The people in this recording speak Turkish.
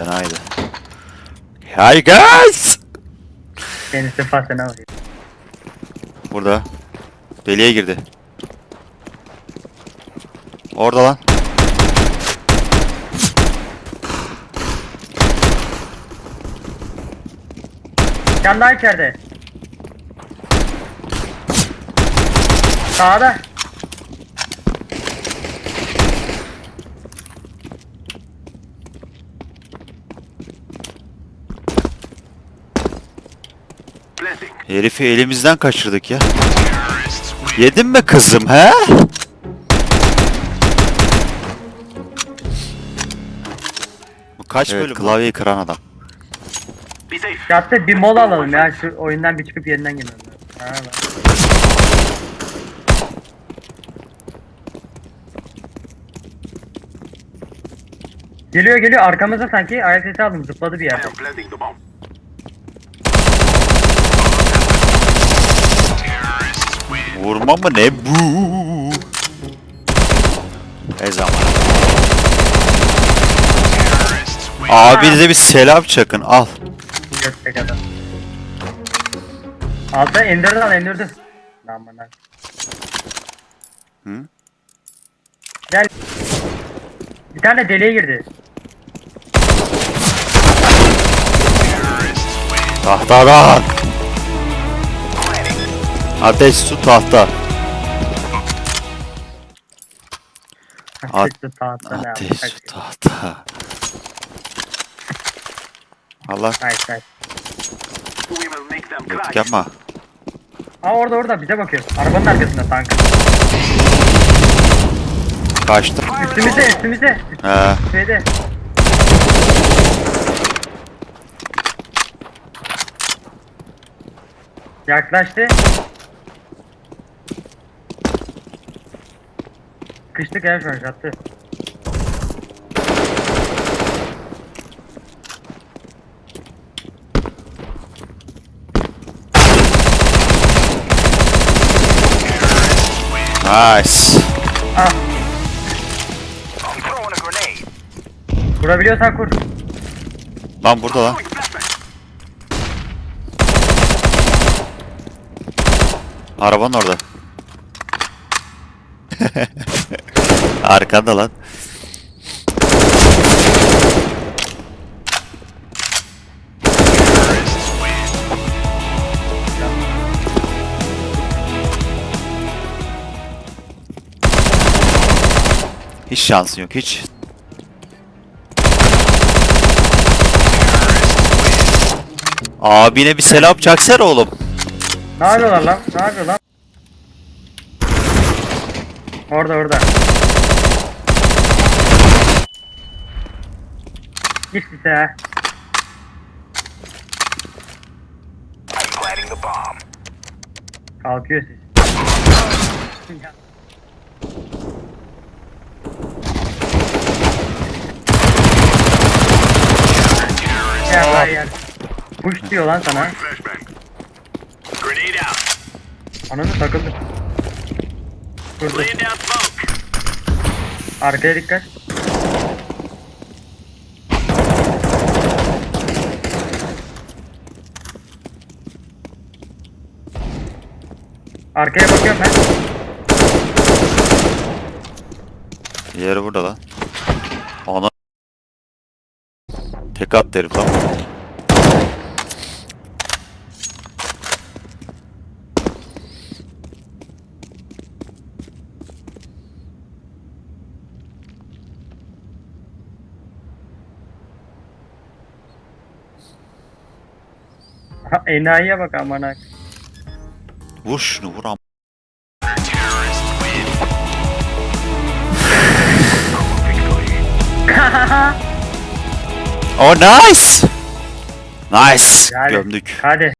Fenaydı. Hi guys! Kendisi fasına vuruyor. Burada. Deliğe girdi. Orada lan. Can daha içeride. Sağda. Herifi elimizden kaçırdık ya. Yedin mi kızım he? Bu kaç bölüm? Klavyeyi kıran adam. Yattı bir mola alalım ya. Şu oyundan bir çıkıp. Ha, bak. Geliyor geliyor arkamızda sanki ayak sesi aldım zıpladı bir yerde. Vurma mı ne bu? Ne zaman? Abinize bir selam çakın al. Gökte kadar. Altta indirdi lan indirdi. Lan bana. Hı? Gel. Bir tane deliğe girdi. Tahtadan. Ateş su tahta. At- Çıktı tahta Ateş su tahta. Allah cry. yapma. Aa orada orada bize bakıyor. Arabanın arkasında tank. Kaçtım. Üstümüzde üstümüzde. He. Şeyde. Yaklaştı. Kıştık ya şu an yattı. Nice. Ah I'm throwing a grenade. vurabiliyorsan kur. Lan burada lan. Arabanın orada. Arkanda lan. Hiç şansın yok hiç. Abine bir selam çaksana oğlum. Ne yapıyorlar lan? Ne yapıyor lan? Orada orada. Git bomb. Kalkıyor siz. Ya ya. Push diyor lan sana. Ananı takıldı. Arkaya dikkat. Arkaya bakıyorum ben. Yeri burada lan. Ana. Tek at derim lan. Enayiye bak amına. Vur şunu vur am. Oh nice. Nice. Yani, Gömdük. Hadi.